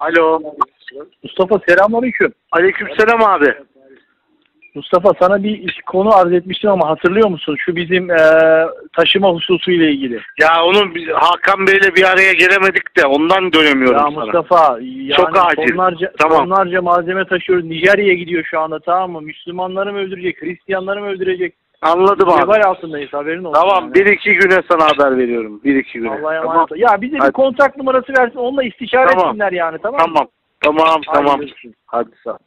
Alo. Mustafa selamünaleyküm. Aleykümselam abi. Mustafa sana bir konu arz etmiştim ama hatırlıyor musun? Şu bizim eee, taşıma hususu ile ilgili. Ya onun biz Hakan Bey'le bir araya gelemedik de ondan dönemiyorum Ya sana. Mustafa yani Çok acil. tonlarca, Tamam. tonlarca malzeme taşıyoruz. Nijerya'ya gidiyor şu anda tamam mı? Müslümanları mı öldürecek? Hristiyanları mı öldürecek? Anladım abi. Cebel altındayız haberin olsun. Tamam yani. bir iki güne sana haber veriyorum. Bir iki güne. Allah'a tamam. emanet ol. Ya bize bir Hadi. kontak numarası versin onunla istişare Tamam. etsinler yani tamam mı? Tamam. Tamam Hadi tamam. görüşürüz. Hadi sağ ol.